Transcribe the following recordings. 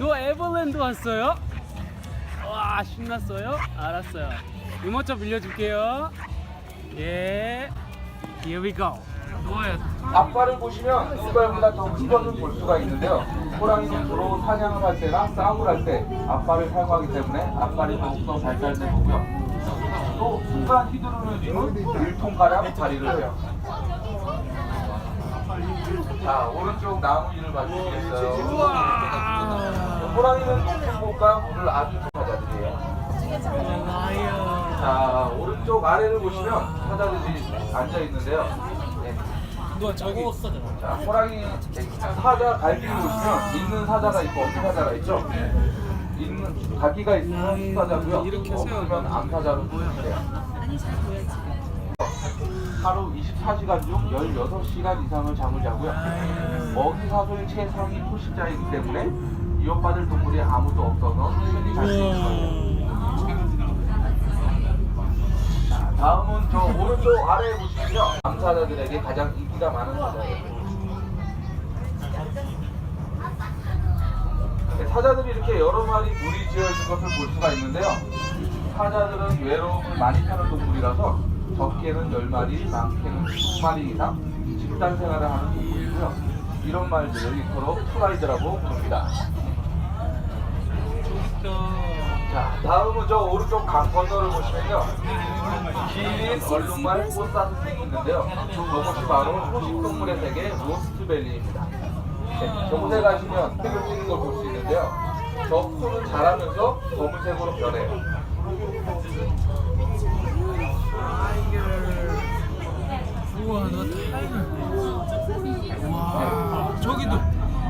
너 에버랜드 왔어요? 와 신났어요? 알았어요. 이모 좀 빌려줄게요. 예. Here we go. 누워요. 앞발을 보시면 이발보다 더 큰 것을 볼 수가 있는데요. 호랑이는 주로 사냥을 할 때나 싸움을 할 때 앞발을 사용하기 때문에 앞발이 더욱더 발달된 거고요. 또 순간 휘두르는 힘은 1톤가량 발휘를 해요. 자, 오른쪽 나무 위를 봐주시겠어요? 호랑이는 곳과 물을 아주 좋아하자들이에요. 자, 오른쪽 아래를 보시면 사자들이 앉아 있는데요. 네. 누가 저기 자, 호랑이 사자 갈기를 보시면 있는 사자가 있고 없는 사자가 있죠. 있는 갈기가 있으면 사자고요. 이렇게 없으면 암사자로 보여요. 하루 24시간 중 16시간 이상을 잠을 자고요. 먹이 사슬 최상위 포식자이기 때문에 이어받을 동물이 아무도 없어서 있어요. 자, 다음은 저 오른쪽 아래에 보시면요. 암사자들에게 가장 인기가 많은. 네, 사자들이 이렇게 여러 마리 무리 지어 있는 것을 볼 수가 있는데요. 사자들은 외로움을 많이 타는 동물이라서 적게는 10마리, 많게는 20마리 이상 집단 생활을 하는 동물이고요. 이런 말들을 일컬어 프라이드라고 부릅니다. 자, 다음은 저 오른쪽 강 건너를 보시면요. 긴 얼룩말 꽃사슴이 있는데요. 저것이 바로 초식동물의 세계 로스트밸리입니다. 네, 저곳에 가시면 색을 찌는 걸 볼 수 있는데요. 저 코는 자라면서 검은색으로 변해요. 우와 너 타이거. 와 저기도.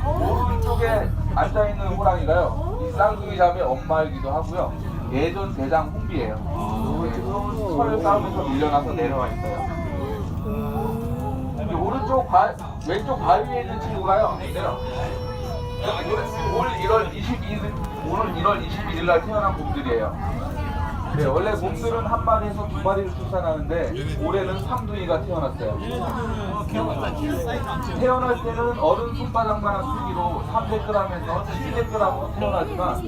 오른쪽에 앉아있는 호랑이가요. 이 쌍둥이 잠의 엄마이기도 하고요. 예전 대장 홍비예요. 그래서 철을 싸우면서 밀려나서 내려와 있어요. 이 오른쪽 바, 왼쪽 바위에 있는 친구가요. 내려. 올 1월 22일, 오늘 1월 21일 날 태어난 곰들이에요. 네, 원래 곰들은 한 마리에서 두 마리를 출산하는데 올해는 쌍둥이가 태어났어요. 태어날 때는 어른 손바닥만한 크기로 300g에서 700g으로 태어나지만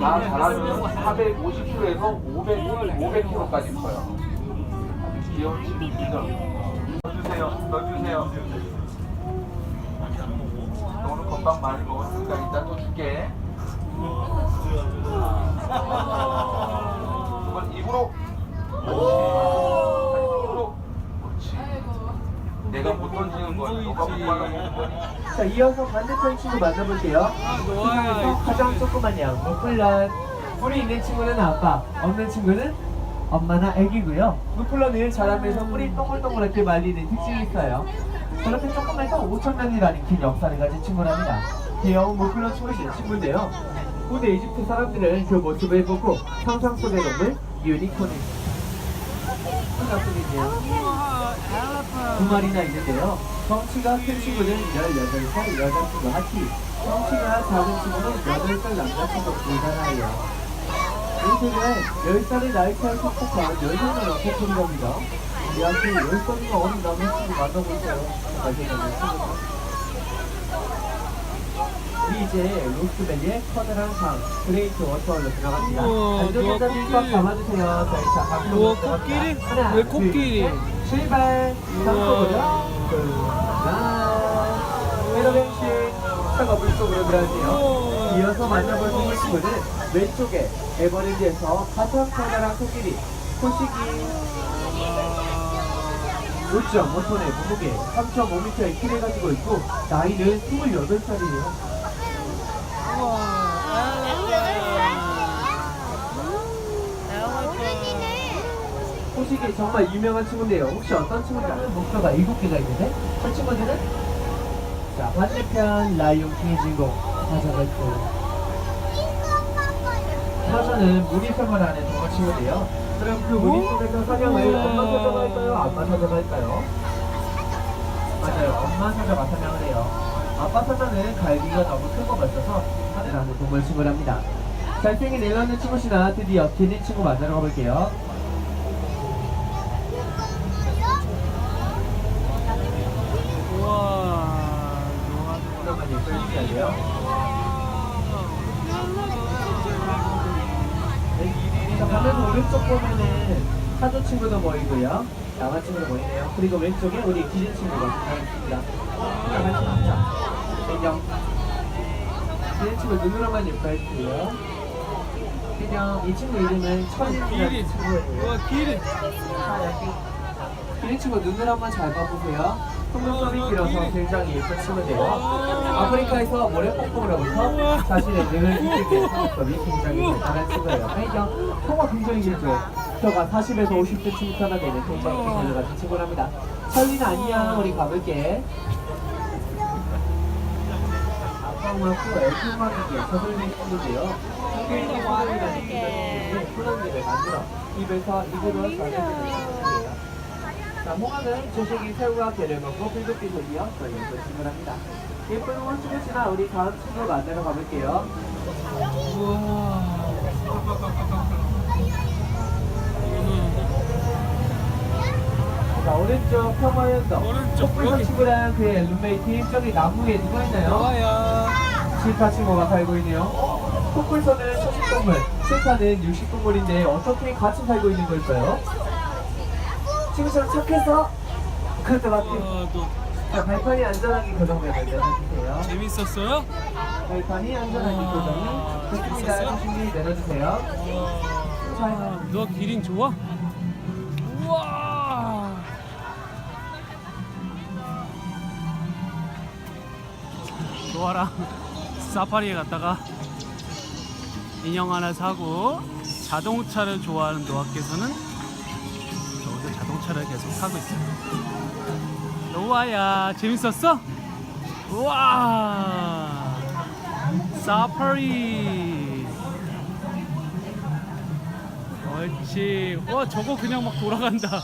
다 자라면 450kg에서 500, 500kg까지 커요. 아주 귀여운 친구죠. 넣어주세요. 넣어주세요. 너 오늘 건강 많이 먹었으니까 이따 또 줄게. 이건 입으로. 옳지. 입으로. 옳지. 내가 못 던지는 건 너가 못 받아먹는 거니. 자, 이어서 반대편 친구 만나볼게요. 세상에서 가장 조그만 양, 무플란. 뿔이 있는 친구는 아빠, 없는 친구는 엄마나 애기고요. 무플란은 자라면서 뿔이 동글동글하게 말리는 특징이 있어요. 저렇게 조그만해서 5천년이라는 긴 역사를 가진 친구랍니다. 귀여운 무플란 친구신 친구인데요. 고대 이집트 사람들은 그 모습을 보고 상상 속의 동물 유니콘을 생각하겠네요. 두 마리나 있는데요. 덩치가 큰 친구는 18살 여자친구 하티, 덩치가 작은 친구는 8살 남자친구 불가나예요. 인생을 10살의 나이차를 극복한 10명의 커플이랍니다. 이한테 10살이나 어린 남자친구 만나고 있어요. 발견하는 친구들. 우리 이제 로스밸리의 커다란 강, 그레이트 워터홀로 들어갑니다. 코끼리. 잡아주세요. 저희 자, 강으로 우와, 들어갑니다. 코끼리? 하나, 왜 둘, 코끼리? 셋, 출발! 강속으로 에러뱅싱 차가 물속으로 들어가세요. 이어서 만나볼 수 있는 친구는 왼쪽에 에버랜드에서 가장 커다란 코끼리 코시기 5.5톤의 무게 3.5m의 키를 가지고 있고 나이는 28살이에요 정말 유명한 친구인데요. 혹시 어떤 친구인지 아는 목표가 7개가 있는데 저 친구들은 자 반대편 라이온 킹의 주인공 사자가 있고 사자는 무리 생활하는 동물 친구인데요. 그럼 그 무리 속에서 사냥을 엄마 사자가 할까요? 아빠 사자가 할까요? 맞아요. 엄마 사자가 사냥을 해요. 아빠 사자는 갈비가 너무 큰거 같아서 하늘하는 동물 친구랍니다. 잘생긴 일러는 친구시나 드디어 기린 친구 만나러 가볼게요. 네, 자, 반면 오른쪽 보면은 사조 친구도 보이고요. 양아 친구도 보이네요. 그리고 왼쪽에 우리 기진 친구가 있습니다. 양아 친구자 안녕. 기진 친구 눈으로만 육가해주고요. 안녕. 이 친구 이름은 천인이라는 친구예요. 기린. 기린 친구 눈을 한번 잘 봐보세요. 속눈썹이 길어서 굉장히 예쁜 친구인데요. 아프리카에서 모래폭풍으로부터 자신의 능을 지키기 위해 속눈썹이 굉장히 대단한 친구예요. 배경. 혀가 굉장히 길죠. 혀가 40에서 50cm나 되는 굉장히 긴 같은 친구랍니다. 철린 안녕. 우리 가볼게. 아빠만큼 애플망이게 서둘린 친구인데요. 한국인이 서둘리다는 친구는 플런기를 만들어 입에서 입으로 전해주는 친구 홍어는 주식이 새우와 게를 먹고 불긋빛을 이어 더 예쁜 친구 지나 우리 다음 친구 만나러 가볼게요. 자, 오른쪽 평화연도. 오른쪽, 촛불선 여기. 친구랑 그의 룸메이트 저기 나무에 누가 있나요? 좋아요. 실타 친구가 살고 있네요. 콧불선은 초식동물, 실타는 육식동물인데 어떻게 같이 살고 있는 걸까요? 친구처럼 착해서 그것 같아요. 우와, 또 자, 발판이 안전하게 고정되면 내려주세요. 재밌었어요? 발판이 안전하게 고정이 됐습니다. 조심히 내려주세요. 자, 너 기린 좋아? 우와. 노아랑 사파리에 갔다가 인형 하나 사고 자동차를 좋아하는 노아께서는 자동차를 계속 타고 있어요. 노아야 재밌었어? 우와 사파리 옳지 와 저거 그냥 막 돌아간다